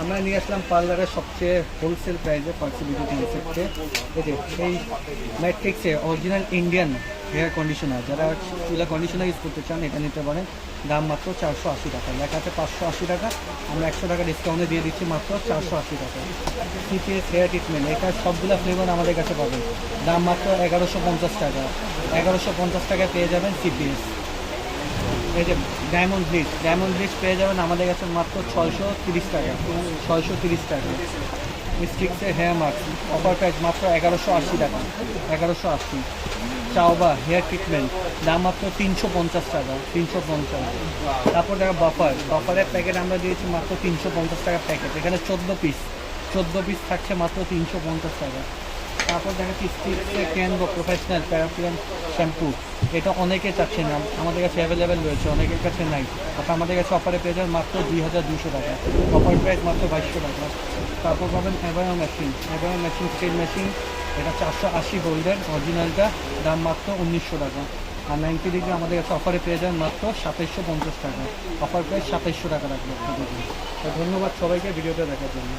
আমরা নিয়ে আসলাম পার্লারের সবচেয়ে হোলসেল প্রাইসে পার্সি বিউটি কনসেপ্টে এই যে, এই ম্যাট্রিক্সে অরিজিনাল ইন্ডিয়ান হেয়ার কন্ডিশনার যারা চুলা কন্ডিশনার ইউজ করতে চান, এটা নিতে পারেন। দাম মাত্র চারশো আশি টাকা। লেখা আছে পাঁচশো আশি টাকা। আমরা একশো টাকা ডিসকাউন্টে দিয়ে দিচ্ছি মাত্র চারশো আশি টাকা। সিপিএস হেয়ার ট্রিটমেন্ট এটা সবগুলো ফ্লেভার আমাদের কাছে পাবেন। দাম মাত্র এগারোশো পঞ্চাশ টাকা। এগারোশো পঞ্চাশ টাকায় পেয়ে যাবেন সিপিএস এই যে ডায়মন্ড ব্লিচ ডায়মন্ড ব্লিচ পেয়ে যাবেন আমাদের কাছে মাত্র ছয়শো তিরিশ টাকা। ছয়শো তিরিশ টাকা। স্টিক্সের হেয়ার মাস্ক অফার প্রাইস মাত্র এগারোশো আশি টাকা। এগারোশো আশি। চাওবা হেয়ার ট্রিটমেন্ট দাম মাত্র তিনশো পঞ্চাশ টাকা, তিনশো পঞ্চাশ। তারপর দেখা বাফার বাফারের প্যাকেট আমরা দিয়েছি মাত্র তিনশো পঞ্চাশ টাকা প্যাকেট এখানে চোদ্দ পিস চোদ্দ পিস থাকছে মাত্র তিনশো পঞ্চাশ টাকা। তারপর দেখাচ্ছি স্টিক্সের ক্যানগো প্রফেশনাল প্যারাফিয়ান শ্যাম্পু এটা অনেকে চাচ্ছে না। আমাদের কাছে অ্যাভেলেবেল রয়েছে, অনেকের কাছে নাই। আপনার আমাদের কাছে অফারে পেয়ে যাবেন মাত্র দুই হাজার দুশো টাকা। অফার প্রাইস মাত্র বাইশশো টাকা। তারপর পাবেন অ্যাভারো মেশিন অ্যাভারো মেশিন স্টিল মেশিন এটা চারশো আশি গোল্ডের অরিজিনালটা দাম মাত্র উনিশশো টাকা। আর নাইনটি ডিগ্রি আমাদের কাছে অফারে পেয়ে যাবেন মাত্র সাতাইশশো পঞ্চাশ টাকা। অফার প্রাইস সাতাইশশো টাকা রাখবে ধন্যবাদ সবাইকে ভিডিওটা দেখার জন্য।